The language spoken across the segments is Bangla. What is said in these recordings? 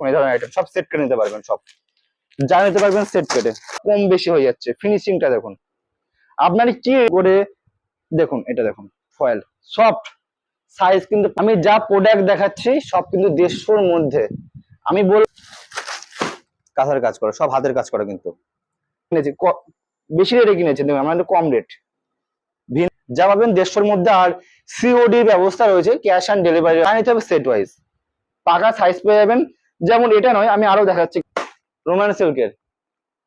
এই ধরনের আইটেম সব সেট কেটে নিতে পারবেন সব। যা নিতে পারবেন সেট কেটে কম বেশি হয়ে যাচ্ছে। ফিনিশিংটা দেখুন। আপনার কি করে, দেখুন, এটা দেখুন ফয়েল সফট সাইজ কিন্তু আমি যা প্রোডাক্ট দেখাচ্ছি, সব কিন্তু দেড়শোর মধ্যে। আমি বল কাঁথার কাজ করে, সব হাতের কাজ করে কিন্তু। কিনেছি বেশি রেটে কিনেছি আমাদের কম রেট যা পাবেন দেড়শোর মধ্যে, আর সিওডি ব্যবস্থা রয়েছে ক্যাশ অন ডেলিভারি নিতে হবে সেট ওয়াইজ পাকা সাইজ পেয়ে যাবেন যেমন এটা নয়, আমি আরও দেখাচ্ছি। রোমান সিল্কের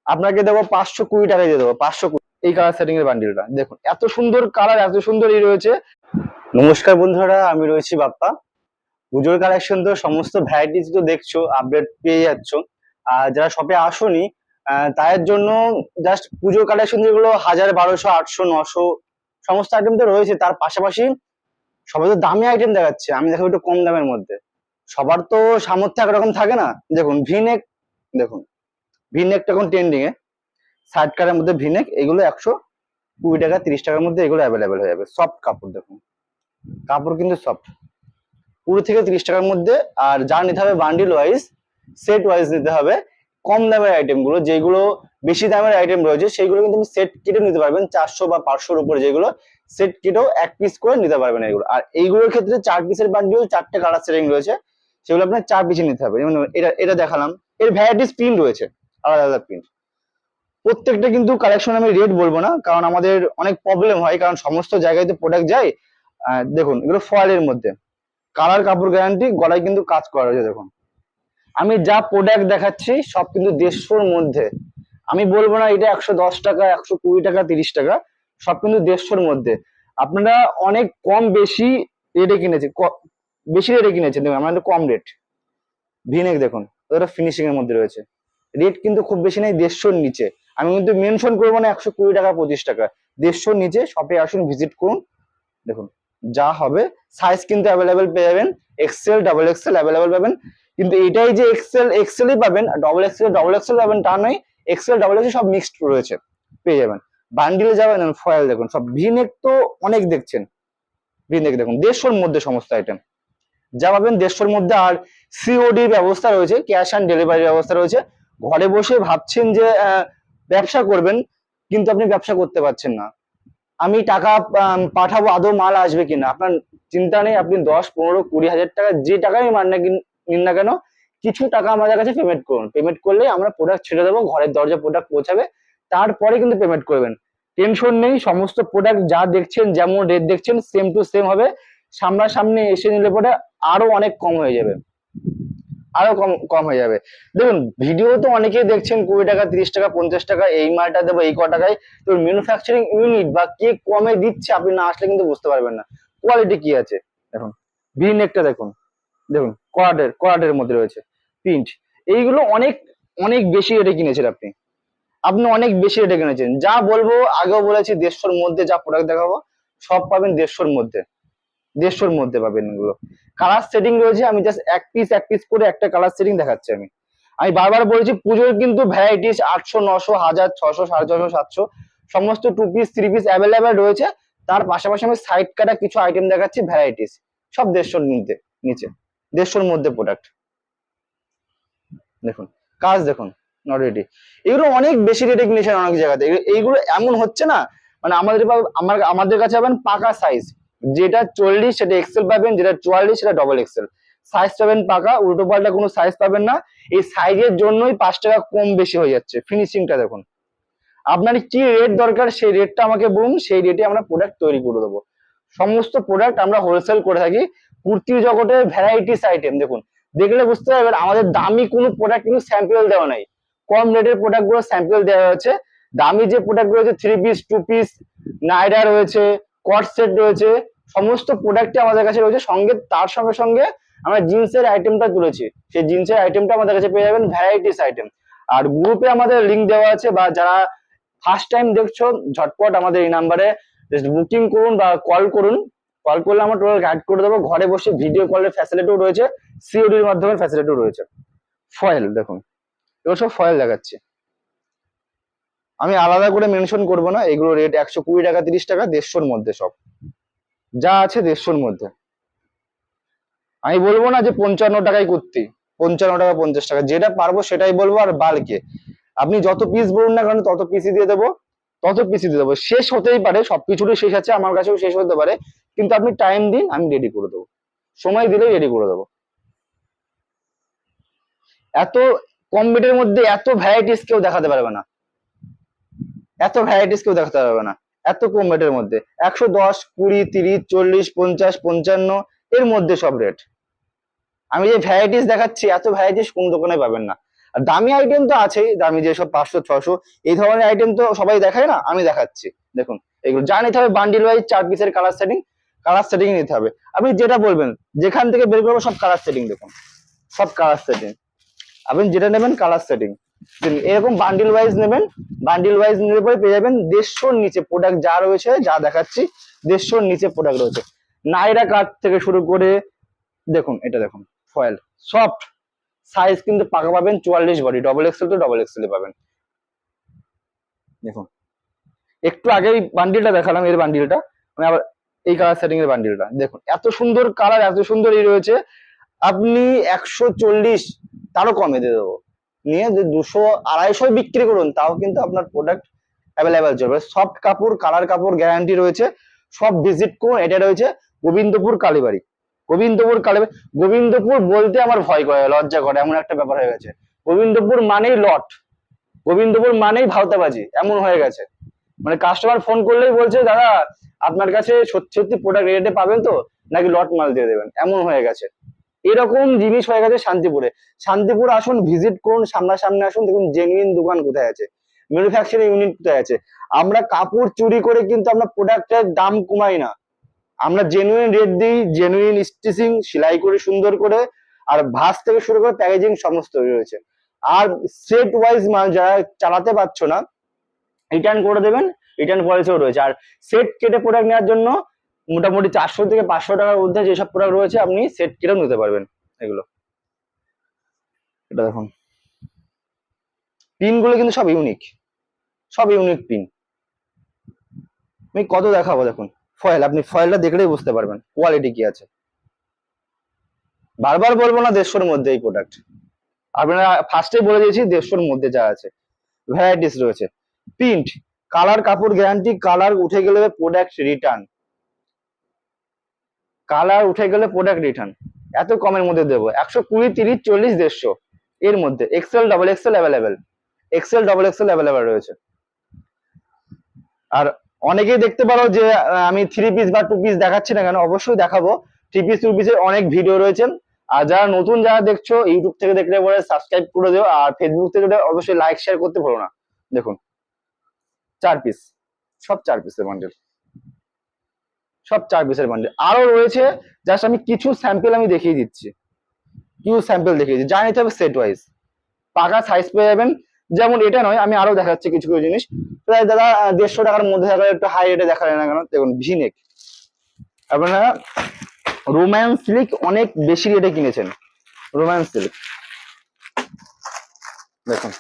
আপনাকে দেবো পাঁচশো কুড়ি টাকায় দিয়ে দেবো, পাঁচশো কুড়ি। এই কালার সেটিং এর বান্ডিলটা। দেখুন, এত সুন্দর কালার এত সুন্দর এই রয়েছে। নমস্কার বন্ধুরা, আমি রয়েছি বাপ্পা। পুজোর কালেকশন তো সমস্ত ভ্যারাইটিস তো দেখছ আপডেট পেয়ে যাচ্ছ। আর যারা শপে আসোনি তাদের জন্য জাস্ট পুজোর কালেকশন যেগুলো, হাজার বারোশো, আটশো, নশো, সমস্ত আইটেম তো রয়েছে। তার পাশাপাশি সবাই তো দামি আইটেম দেখাচ্ছে। আমি দেখাবো একটু কম দামের মধ্যে। সবার তো সামর্থ্য একরকম থাকে না। দেখুন ভিনেক দেখুন ভিনেকটা এখন ট্রেন্ডিং এ। সাইড কারের মধ্যে ভিনেক এগুলো একশো কুড়ি টাকা, তিরিশ টাকার মধ্যে এগুলো অ্যাভেলেবেল হয়ে যাবে। সফট কাপড়, দেখুন। কাপড় কিন্তু সফট কুড়ি থেকে তিরিশ টাকার মধ্যে, আর যা নিতে হবে বান্ডিল ওয়াইজ সেট ওয়াইজ নিতে হবে। কম দামের আইটেমগুলো, যেগুলো বেশি দামের আইটেম রয়েছে, সেইগুলো কিন্তু আপনি সেট কিটেও নিতে পারবেন। চারশো বা পাঁচশোর উপরে যেগুলো সেট কিটেও এক পিস করে নিতে পারবেন এগুলো। আর এইগুলোর ক্ষেত্রে চার পিসের বান্ডিল চারটে কালার সেটিং রয়েছে। সেগুলো আপনার চার পিসে নিতে হবে। যেমন এটা এটা দেখালাম। এর ভ্যারাইটিস প্রিন্ট রয়েছে, আলাদা আলাদা প্রিন্ট প্রত্যেকটা কিন্তু কালেকশন আমি রেট বলব না, কারণ আমাদের অনেক প্রবলেম হয়, কারণ সমস্ত জায়গায় তো প্রোডাক্ট যায়। দেখুন, এগুলো ফয়েলের মধ্যে। কালার কাপড় গ্যারান্টি গলায় কিন্তু কাজ করা রয়েছে, দেখুন। আমি যা প্রোডাক্ট দেখাচ্ছি, সব কিন্তু দেড়শোর মধ্যে। আমি বলব না এটা একশো দশ টাকা, একশো কুড়ি টাকা, তিরিশ টাকা, সব কিন্তু দেড়শোর মধ্যে। আপনারা অনেক কম বেশি রেটে কিনেছে বেশি রেটে কিনেছেন দেখুন আমাদের কম রেট ভিনেক দেখুন, ওটা ফিনিশিং এর মধ্যে রয়েছে। রেট কিন্তু খুব বেশি নেই, দেড়শোর নিচে। আমি কিন্তু মেনশন করব না, একশো কুড়ি টাকা, পঁচিশ টাকা। দেড়শোর নিচে শপে আসুন ভিজিট করুন। দেখুন, যা হবে সাইজ কিন্তু অ্যাভেলেবেল পেয়ে যাবেন এক্সেল ডাবল এক্সেল অ্যাভেলেবেল পাবেন। কিন্তু এটাই যে এক্সেল এক্সেলই পাবেন ডবল এক্সেল ডবল এক্সেল পাবেন, তা নয় এক্সেল ডাবল এক্সেল সব মিক্সড রয়েছে, পেয়ে যাবেন। বান্ডিলে যাবেন ফয়েল দেখুন, সব ভিনেক তো অনেক দেখছেন। ভিনেক দেখুন, দেড়শোর মধ্যে সমস্ত আইটেম যা পাবেন দেড়শোর মধ্যে আর সিওডি ব্যবস্থা রয়েছে ক্যাশ অন ডেলিভারি ব্যবস্থা রয়েছে। ঘরে বসে ভাবছেন যে ব্যবসা করবেন, কিন্তু আপনি ব্যবসা করতে পারছেন না। আমি টাকা পাঠাবো, আদৌ মাল আসবে কিনা? আপনার চিন্তা নেই, আপনি দশ, পনেরো, কুড়ি হাজার টাকা যে টাকাই মান না নিন না কেন, কিছু টাকা আমাদের কাছে পেমেন্ট করুন। পেমেন্ট করলে আমরা প্রোডাক্ট ছেড়ে দেবো, ঘরের দরজা প্রোডাক্ট পৌঁছাবে, তারপরে কিন্তু পেমেন্ট করবেন। টেনশন নেই, সমস্ত প্রোডাক্ট যা দেখছেন, যেমন রেট দেখছেন সেম টু সেম হবে। সামনাসামনি এসে নিলে পরে আরও অনেক কম হয়ে যাবে। আরও কম কম হয়ে যাবে। দেখুন ভিডিও তো অনেকেই দেখছেন, কুড়ি টাকা, তিরিশ টাকা, পঞ্চাশ টাকা, এই মালটা দেবো, এই ক টাকায়। তো ম্যানুফ্যাকচারিং ইউনিট বা কে কমে দিচ্ছে আপনি না আসলে কিন্তু বুঝতে পারবেন না। কোয়ালিটি কি আছে? দেখুন ভি নেকটা দেখুন। দেখুন করাটের করাটের মধ্যে রয়েছে। প্রিন্ট এইগুলো অনেক অনেক বেশি রেটে কিনেছেন আপনি। আপনি অনেক বেশি রেটে কিনেছেন। যা বলব, আগেও বলেছি, দেড়শোর মধ্যে যা প্রোডাক্ট দেখাবো, সব পাবেন দেড়শোর মধ্যে। দেড়শোর মধ্যে পাবেন এগুলো। কালার সেটিং রয়েছে, আমি জাস্ট এক পিস এক পিস করে একটা কালার সেটিং দেখাচ্ছি আমি। আমি বারবার বলেছি, পুজোর কিন্তু ভ্যারাইটিস আটশো, নশো, হাজার, ছশো, সাড়ে ছশো, সাতশো, সমস্ত two piece three piece available রয়েছে। তার পাশাপাশি আমি সাইড কাটা কিছু আইটেম দেখাচ্ছি ভ্যারাইটিস সব দেড়শোর নিচে নিচে। দেড়শোর মধ্যে প্রোডাক্ট দেখুন কাজ দেখুন নট রেডি এগুলো অনেক বেশি রেটে কিনেছেন অনেক জায়গাতে। এইগুলো এমন হচ্ছে না মানে আমাদের আমার, আমাদের কাছে পাবেন পাকা সাইজ যেটা চল্লিশ, সেটা এক্সেল পাবেন, যেটা চুয়াল্লিশ, সেটা ডবল এক্সেল সাইজ পাবেন পাকা, উল্টো পাল্টা কোনো সাইজ পাবেন না। এই সাইজের জন্যই পাঁচ টাকা কম বেশি হয়ে যাচ্ছে ফিনিশিংটা দেখুন। আপনার কি রেট দরকার, সেই রেটটা আমাকে বলুন, সেই রেটে আমরা প্রোডাক্ট তৈরি করে দেবো। সমস্ত প্রোডাক্ট আমরা হোলসেল করে থাকি, কুর্তির জগতের ভ্যারাইটিস আইটেম দেখুন। দেখলে বুঝতে পারবেন, আমাদের দামি কোনো প্রোডাক্ট কিন্তু স্যাম্পল দেওয়া নাই। কম রেটের প্রোডাক্টগুলো স্যাম্পল দেওয়া হয়েছে। দামি যে প্রোডাক্ট রয়েছে থ্রি পিস টু পিস নাইডা রয়েছে কট সেট রয়েছে, সমস্ত প্রোডাক্টই আমাদের কাছে রয়েছে, সঙ্গে তার সঙ্গে সঙ্গে আমরা জিন্সের আইটেমটা তুলেছি। সেই জিন্সের আইটেমটা আমাদের কাছে পেয়ে যাবেন ভ্যারাইটিস আইটেম আর গ্রুপে আমাদের লিঙ্ক দেওয়া আছে, বা যারা ফার্স্ট টাইম দেখছ, ঝটপট আমাদের এই নাম্বারে জাস্ট বুকিং করুন বা কল করুন। কল করলে আমরা টোটাল গাইড করে দেবো। ঘরে বসে ভিডিও কলের ফ্যাসিলিটিও রয়েছে সিওডির মাধ্যমে ফ্যাসিলিটিও রয়েছে। ফয়েল দেখুন, এবার সব ফয়েল দেখাচ্ছি। আমি আলাদা করে মেনশন করব না, এগুলো রেট একশো কুড়ি টাকা, তিরিশ টাকা, দেড়শোর মধ্যে সব। যা আছে দেড়শোর মধ্যে। আমি বলব না যে পঞ্চান্ন টাকায় কুর্তি, পঞ্চান্ন টাকা, পঞ্চাশ টাকা, যেটা পারব সেটাই বলব আর বালকে। আপনি যত পিস বলুন না কেন, তত পিসই দিয়ে দেবো, তত পিসই দিয়ে দেবো। শেষ হতেই পারে সবকিছুরই শেষ আছে, আমার কাছেও শেষ হতে পারে, কিন্তু আপনি টাইম দিন, আমি রেডি করে দেবো। সময় দিলেই রেডি করে দেবো। এত কম মধ্যে এত ভ্যারাইটিস কেউ দেখাতে পারবে না। এত ভ্যারাইটিস কেউ দেখাতে পারবে না। এত কম রেটের মধ্যে। একশো দশ, কুড়ি, তিরিশ, চল্লিশ, পঞ্চাশ, পঞ্চান্ন, এর মধ্যে সব রেট আমি যে ভ্যারাইটিস দেখাচ্ছি, এত ভ্যারাইটিস কোন দোকানে পাবেন না। আর দামি আইটেম তো আছেই, দামি যেসব পাঁচশো ছশো এই ধরনের আইটেম তো সবাই দেখায় না, আমি দেখাচ্ছি। দেখুন, এগুলো যা নিতে হবে বান্ডিল ওয়াইজ চার পিসের কালার সেটিং কালার সেটিং নিতে হবে। আপনি যেটা বলবেন, যেখান থেকে বের করব সব কালার সেটিং দেখুন। সব কালার সেটিং আপনি যেটা নেবেন কালার সেটিং এরকম বান্ডিল ওয়াইজ নেবেন বান্ডিল ওয়াইজ নিলে পরে পেয়ে যাবেন দেড়শোর নিচে প্রোডাক্ট যা রয়েছে, যা দেখাচ্ছি, দেড়শোর নিচে প্রোডাক্ট রয়েছে। নাইরা কাট থেকে শুরু করে, দেখুন, এটা দেখুন ফয়েল সফট সাইজ কিন্তু পাকা পাবেন চুয়াল্লিশ বডি ডবল এক্সেল তো ডবল এক্সেল পাবেন। দেখুন, একটু আগে এই বান্ডিলটা দেখালাম, এর বান্ডিলটা আমি আবার এই কালার সেটিং এর বান্ডিলটা দেখুন, এত সুন্দর কালার এত সুন্দর এই রয়েছে, আপনি একশো চল্লিশ, তারও কমে দিয়ে দেবো। নিয়ে যে দুশো আড়াইশো বিক্রি করুন, তাও কিন্তু আপনার প্রোডাক্ট অ্যাভেলেবেল চলবে। সফট কাপড় কালার কাপড় গ্যারান্টি রয়েছে। সব ভিজিট করুন, এটা রয়েছে গোবিন্দপুর কালীবাড়ি। গোবিন্দপুর কালীবাড়ি, গোবিন্দপুর বলতে আমার ভয় করে, লজ্জা করে, এমন একটা ব্যাপার হয়ে গেছে। গোবিন্দপুর মানেই লট গোবিন্দপুর মানেই ভাওতাবাজি, এমন হয়ে গেছে। মানে কাস্টমার ফোন করলেই বলছে, দাদা, আপনার কাছে সত্যি সত্যি প্রোডাক্ট রেটে পাবেন তো? নাকি লট মাল দিয়ে দেবেন? এমন হয়ে গেছে। এরকম জিনিস হয়ে গেছে শান্তিপুরে। শান্তিপুর আসুন ভিজিট করুন, সামনাসামনি আসুন, দেখুন জেনুইন দোকান কোথায় আছে। ম্যানুফ্যাকচারিং ইউনিট কোথায় আছে। আমরা কাপড় চুরি করে কিন্তু আমরা প্রোডাক্টের দাম কমাই না। আমরা জেনুইন রেট দিই জেনুইন স্টিচিং সেলাই করে সুন্দর করে, আর ভাস থেকে শুরু করে প্যাকেজিং সমস্ত রয়েছে আর সেট ওয়াইজ মাল যারা চালাতে পারছ না রিটার্ন করে দেবেন রিটার্ন পলিসিও রয়েছে। আর সেট কেটে প্রোডাক্ট নেওয়ার জন্য মোটামুটি চারশো থেকে পাঁচশো টাকার মধ্যে যেসব প্রোডাক্ট রয়েছে, আপনি সেট কেটেও নিতে পারবেন এগুলো। এটা দেখুন। পিনগুলো কিন্তু সব ইউনিক সব ইউনিক পিন আমি কত দেখাবো দেখুন? ফয়েল আপনি ফয়েলটা দেখলেই বুঝতে পারবেন কোয়ালিটি কি আছে। বারবার বলব না দেড়শোর মধ্যে এই প্রোডাক্ট আপনারা ফার্স্টে বলে দিয়েছি, দেড়শোর মধ্যে যা আছে। ভ্যারাইটিস রয়েছে। প্রিন্ট কালার কাপড় গ্যারান্টি কালার উঠে গেলে প্রোডাক্ট রিটার্ন কালার উঠে গেলে প্রোডাক্ট রিটার্ন এত কমের মধ্যে দেবো। একশো কুড়ি, তিরিশ, চল্লিশ, দেড়শো এর মধ্যে। XL double XL available XL double XL available রয়েছে। আর অনেকেই দেখতে পারো যে আমি থ্রি পিস বা টু পিস দেখাচ্ছি না কেন, অবশ্যই দেখাবো। থ্রি পিস টু পিসের অনেক ভিডিও রয়েছে। আর যারা নতুন, যারা দেখছ ইউটিউব থেকে দেখলে পরে সাবস্ক্রাইব করে দিও। আর ফেসবুক থেকে অবশ্যই লাইক শেয়ার করতে ভুলো না। দেখুন, চার পিস সব চার পিসের বান্ডেল সব চার পিসের বান্ডেল আরও রয়েছে জাস্ট আমি কিছু স্যাম্পল আমি দেখিয়ে দিচ্ছি। কিছু স্যাম্পল দেখিয়ে দিচ্ছি। যা নিতে হবে সেট ওয়াইজ পাকা সাইজ পেয়ে যাবেন। যেমন এটা নয়, আমি আরও দেখাচ্ছি কিছু কিছু জিনিস। প্রায় দাদা দেড়শো টাকার মধ্যে থাকলে একটু হাই রেটে দেখা যায় না কেন, দেখুন ভিনেক আপনারা রোম্যান্স সিল্ক অনেক বেশি রেটে কিনেছেন। রোম্যান্স সিল্ক দেখুন,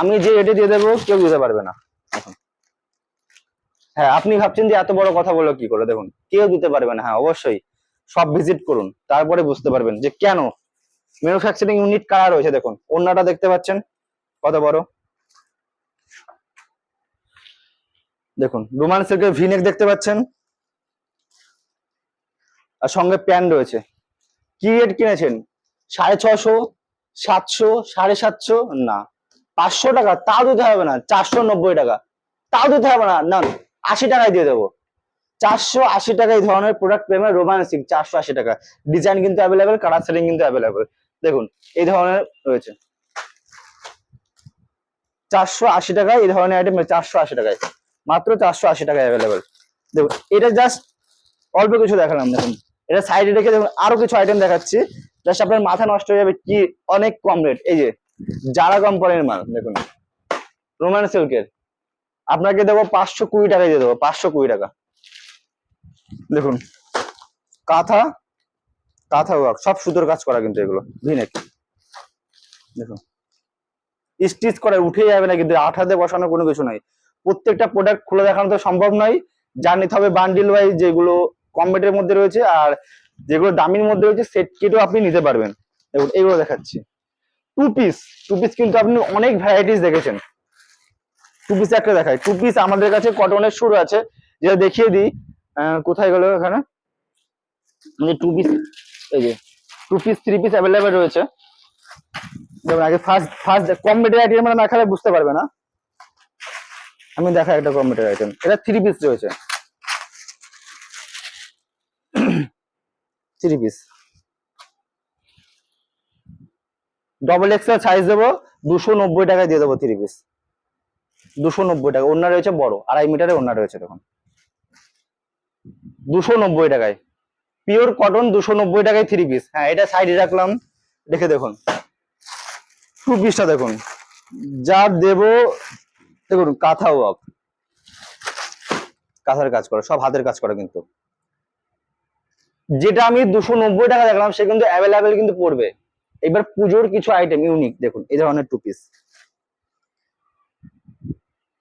আমি যে রেটে দিয়ে দেবো, কেউ দিতে পারবে না। দেখুন। হ্যাঁ আপনি ভাবছেন যে এত বড় কথা বলল কি করে? দেখুন, কেউ দিতে পারবে না। হ্যাঁ অবশ্যই। সব ভিজিট করুন। তারপরে বুঝতে পারবেন যে কেন? ম্যানুফ্যাকচারিং ইউনিট কারা রয়েছে? দেখুন, অন্যটা দেখতে পাচ্ছেন। কত বড়? দেখুন রোমান সিল্কের ভিনেক দেখতে পাচ্ছেন। আর সঙ্গে প্যান্ট রয়েছে। কি রেট কিনেছেন? সাড়ে ছশো সাতশো, সাড়ে সাতশো? না। পাঁচশো টাকা? তাও দিতে হবে না। চারশো নব্বই টাকা। তাও দিতে হবে না না। আশি টাকায় দিয়ে দেবো। চারশো আশি টাকা এই ধরনের প্রোডাক্ট পেমেন্ট রোমান্সিক চারশো আশি টাকা। ডিজাইন কিন্তু অ্যাভেলেবেল কালার সেটিং কিন্তু অ্যাভেলেবেল দেখুন, এই ধরনের রয়েছে। চারশো আশি টাকায় এই ধরনের আইটেম চারশো আশি টাকায়। মাত্র চারশো আশি টাকায় অ্যাভেলেবেল দেখুন, এটা জাস্ট অল্প কিছু দেখালাম, দেখুন। এটা সাইডে রেখে দেখুন, আরও কিছু আইটেম দেখাচ্ছি। জাস্ট আপনার মাথা নষ্ট হয়ে যাবে কি, অনেক কম রেট এই যে যারা কোম্পানির মাল, দেখুন। রোমান সিল্কের আপনাকে দেবো পাঁচশো কুড়ি টাকায় দিয়ে দেবো, পাঁচশো কুড়ি টাকা। দেখুন, কাঁথা কাঁথা ওয়ার্ক সব সুতোর কাজ করা কিন্তু এগুলো ভিনেক দেখুন স্টিচ করে উঠে যাবে না কিন্তু আঠাতে বসানো কোনো কিছু নাই। প্রত্যেকটা প্রোডাক্ট খুলে দেখানো তো সম্ভব নয়, যা নিতে হবে বান্ডিল ওয়াইজ যেগুলো কম রেটের মধ্যে রয়েছে আর যেগুলো দামির মধ্যে রয়েছে সেট কেটেও আপনি নিতে পারবেন। দেখুন, এগুলো দেখাচ্ছি। টু পিস টু পিস কিন্তু আপনি অনেক ভ্যারাইটিস দেখেছেন। টু পিস একটা দেখাই। টু পিস আমাদের কাছে কটনের শুরু আছে। যেটা দেখিয়ে দিই। কোথায় গেল এখানে? টু পিস এই যে two piece three piece available রয়েছে। যেমন আগে ফার্স্ট ফার্স্ট কম রেটের আইটেম আমরা না খেলে বুঝতে পারবে না। আমি দেখাই একটা কম রেটের আইটেম এটা থ্রি পিস রয়েছে। Three piece double XL size দেবো। দুশো নব্বই টাকায় দিয়ে দেবো থ্রি পিস দুশো নব্বই টাকা। ওনার রয়েছে বড়, আড়াই মিটারে ওনার রয়েছে দেখুন। দুশো নব্বই টাকায়। পিওর কটন দুশো নব্বই টাকায় থ্রি পিস হ্যাঁ এটা সাইডে রাখলাম। দেখে দেখুন। টু পিসটা দেখুন। যা দেব, দেখুন, কাঁথা ওয়াক কাঁথার কাজ করা, সব হাতের কাজ করা কিন্তু। যেটা আমি দুশো নব্বই টাকা দেখলাম, সে কিন্তু অ্যাভেলেবেল কিন্তু পড়বে। এবার পুজোর কিছু আইটেম ইউনিক দেখুন, এই ধরনের টু পিস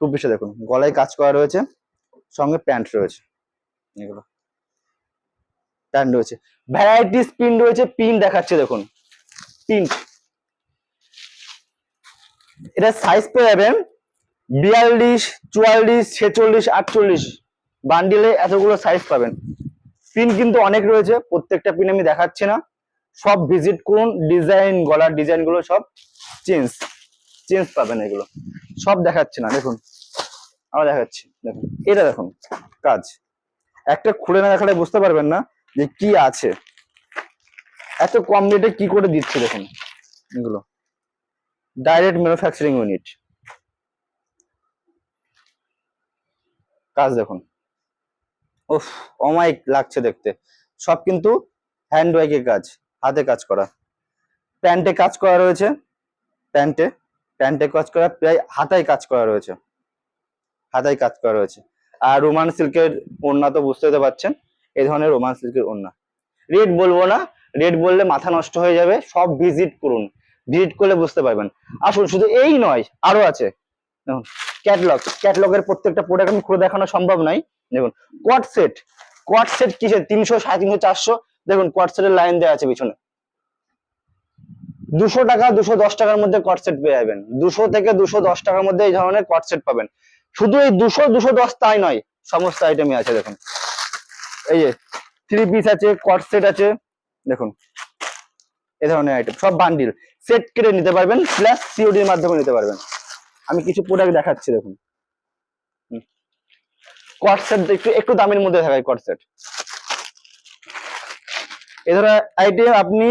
টু পিসে দেখুন, গলায় কাজ করা রয়েছে, সঙ্গে প্যান্ট রয়েছে। এগুলো প্যান্ট রয়েছে। ভ্যারাইটিস পিন রয়েছে পিন দেখাচ্ছে দেখুন। প্রিন্ট এটা সাইজ পেয়ে যাবেন বিয়াল্লিশ, চুয়াল্লিশ, ছেচল্লিশ, আটচল্লিশ। বান্ডিলে এতগুলো সাইজ পাবেন। পিন কিন্তু অনেক রয়েছে, প্রত্যেকটা পিন আমি দেখাচ্ছি না। সব ভিজিট করুন ডিজাইন গলার ডিজাইনগুলো সব চেঞ্জ চেঞ্জ পাবেন এগুলো। সব দেখাচ্ছি না, দেখুন। আমরা দেখাচ্ছি, দেখুন। এটা দেখুন, কাজ। একটা খুলে না দেখালে বুঝতে পারবেন না যে কি আছে। এত কম রেটে কি করে দিচ্ছে, দেখুন, এগুলো। ডাইরেক্ট ম্যানুফ্যাকচারিং ইউনিট কাজ দেখুন। উফ অমাইক লাগছে দেখতে। সব কিন্তু হ্যান্ড ওয়াইকের কাজ, হাতে কাজ করা। প্যান্টে কাজ করা রয়েছে। প্যান্টে প্যান্টে কাজ করা, প্রায় হাতায় কাজ করা রয়েছে। হাতায় কাজ করা রয়েছে। আর রোমান সিল্কের ওড়না তো বুঝতে পারছেন এই ধরনের রোমান সিল্কের ওড়না। রেট বলব না রেট বললে মাথা নষ্ট হয়ে যাবে, সব ভিজিট করুন। ভিজিট করলে বুঝতে পারবেন। আসুন, শুধু এই নয়, আরও আছে। দেখুন, ক্যাটলগ, ক্যাটলগের প্রত্যেকটা প্রোডাক্ট আমি খুলে দেখানো সম্ভব নয়। দেখুন কোয়াট সেট কোয়াট সেট কিসের? তিনশো, সাড়ে তিনশো, চারশো। দেখুন কোয়াট সেটের লাইন দেওয়া আছে পিছনে। দুশো টাকা, দুশো দশ টাকার মধ্যে কোয়াট সেট পেয়ে যাবেন। দুশো থেকে দুশো দশ টাকার মধ্যে এই ধরনের কোয়াট সেট পাবেন। শুধু এই দুশো দুশো দশ তাই নয়, সমস্ত আইটেমই আছে, দেখুন। এই যে থ্রি পিস আছে কোয়াট সেট আছে, দেখুন। এ ধরনের আইটেম সব বান্ডিল সেট কেটে নিতে পারবেন প্লাস সিওডির মাধ্যমে নিতে পারবেন। আমি কিছু প্রোডাক্ট দেখাচ্ছি, দেখুন। কোয়াট সেট একটু একটু দামের মধ্যে থাকায় কোয়াট সেট এ ধরনের আইটেম আপনি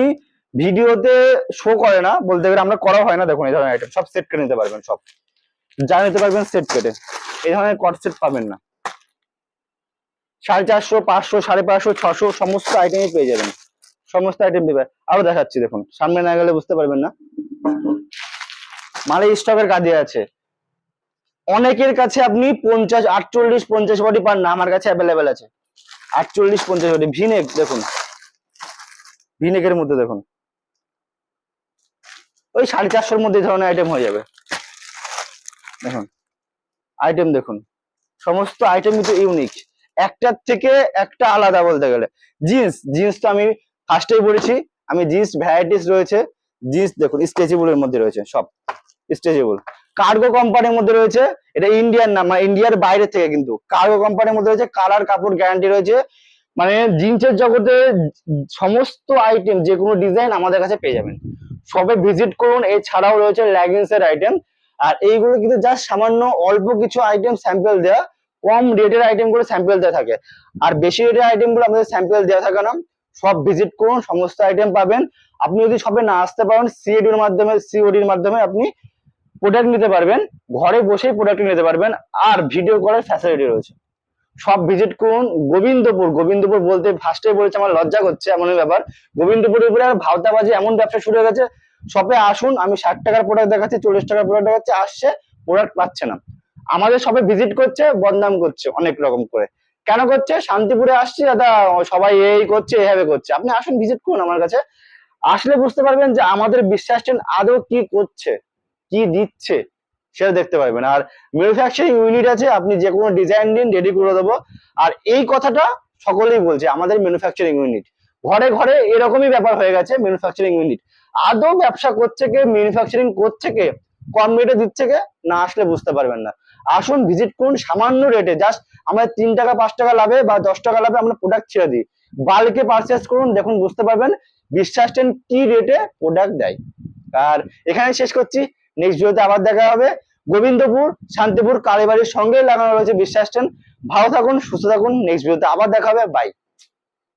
ভিডিওতে শো করে না, বলতে গেলে আমরা করা হয় না, দেখুন, এই ধরনের আইটেম সব সেট কেটে নিতে পারবেন, সব। যা নিতে পারবেন সেট কেটে। এই ধরনের কট সেট পাবেন না। সাড়ে চারশো, পাঁচশো, সাড়ে পাঁচশো, ছশো, সমস্ত আইটেমই পেয়ে যাবেন। সমস্ত আইটেম দেবে। আরও দেখাচ্ছি, দেখুন, সামনে না গেলে বুঝতে পারবেন না। মালে স্টকের কাজে আছে। অনেকের কাছে আপনি পঞ্চাশ, আটচল্লিশ, পঞ্চাশ বডি পান না, আমার কাছে অ্যাভেলেবেল আছে। আটচল্লিশ, পঞ্চাশ বডি ভিনেক দেখুন। ভিনেকের মধ্যে, দেখুন। ওই সাড়ে চারশোর মধ্যে ধরনের আইটেম হয়ে যাবে। দেখুন। আইটেম দেখুন। সমস্ত আইটেম কিন্তু ইউনিক একটার থেকে একটা আলাদা বলতে গেলে। জিন্স জিন্স তো আমি ফার্স্টেই বলেছি। আমি জিন্স ভ্যারাইটিস রয়েছে। জিন্স দেখুন স্ট্রেচেবল এর মধ্যে রয়েছে সব। স্ট্রেচেবল কার্গো কোম্পানির মধ্যে রয়েছে। এটা ইন্ডিয়ান না মানে ইন্ডিয়ার বাইরে থেকে কিন্তু। কার্গো কোম্পানির মধ্যে রয়েছে। কালার কাপড় গ্যারান্টি রয়েছে। মানে জিন্সের জগতে সমস্ত আইটেম যে কোনো ডিজাইন আমাদের কাছে পেয়ে যাবেন। সবে ভিজিট করুন, এছাড়াও রয়েছে লেগিংস এর আইটেম আর এইগুলো কিন্তু জাস্ট সামান্য অল্প কিছু আইটেম স্যাম্পল দেওয়া কম রেটের আইটেমগুলো স্যাম্পল দেওয়া থাকে। আর বেশি রেটের আইটেমগুলো আমাদের স্যাম্পল দেওয়া থাকে না। সব ভিজিট করুন, সমস্ত আইটেম পাবেন। আপনি যদি সবে না আসতে পারেন সিএডির মাধ্যমে সিওডির মাধ্যমে আপনি প্রোডাক্ট নিতে পারবেন। ঘরে বসেই প্রোডাক্ট নিতে পারবেন। আর ভিডিও কলের ফ্যাসিলিটি রয়েছে। সব ভিজিট করুন। গোবিন্দপুর গোবিন্দপুর বলতে ফার্স্টে বলেছে আমার লজ্জা করছে, এমন ব্যাপার। গোবিন্দপুরের উপরে আর ভাওতাবাজি এমন ব্যবসা শুরু হয়ে গেছে শপে আসুন, আমি ষাট টাকার প্রোডাক্ট দেখাচ্ছি, চল্লিশ টাকার প্রোডাক্ট দেখাচ্ছি, আসছে প্রোডাক্ট পাচ্ছে না। আমাদের সবে ভিজিট করছে, বদনাম করছে অনেক রকম করে। কেন করছে? শান্তিপুরে আসছি, দাদা, সবাই এই করছে এইভাবে করছে। আপনি আসুন ভিজিট করুন আমার কাছে। আসলে বুঝতে পারবেন যে আমাদের বিশ্বাস আদৌ কি করছে, কি দিচ্ছে। সেটা দেখতে পারবেন। আর ম্যানুফ্যাকচারিং ইউনিট আছে, আপনি যে কোনো ডিজাইন দিন রেডি করে দেবো। আর এই কথাটা সকলেই বলছে, আমাদের ম্যানুফ্যাকচারিং ইউনিট ঘরে ঘরে এরকমই ব্যাপার হয়ে গেছে ম্যানুফ্যাকচারিং ইউনিট আদৌ ব্যবসা করছে কে ম্যানুফ্যাকচারিং করছে কে, কম রেটে দিচ্ছে কে, না আসলে বুঝতে পারবেন না। আসুন ভিজিট করুন সামান্য রেটে জাস্ট আমরা তিন টাকা, পাঁচ টাকা লাভে বা দশ টাকা লাভে আমরা প্রোডাক্ট ছেড়ে দিই। বাল্কে পারচেস করুন, দেখুন বুঝতে পারবেন, বিশ্বাস টেন কি রেটে প্রোডাক্ট দেয়। আর এখানে শেষ করছি। নেক্সট ভিডিওতে আবার দেখা হবে। গোবিন্দপুর, শান্তিপুর, কালীবাড়ির সঙ্গে লাগানো রয়েছে বিশ্বাস ট্রেন ভালো থাকুন, সুস্থ থাকুন। নেক্সট ভিডিওতে আবার দেখা হবে। বাই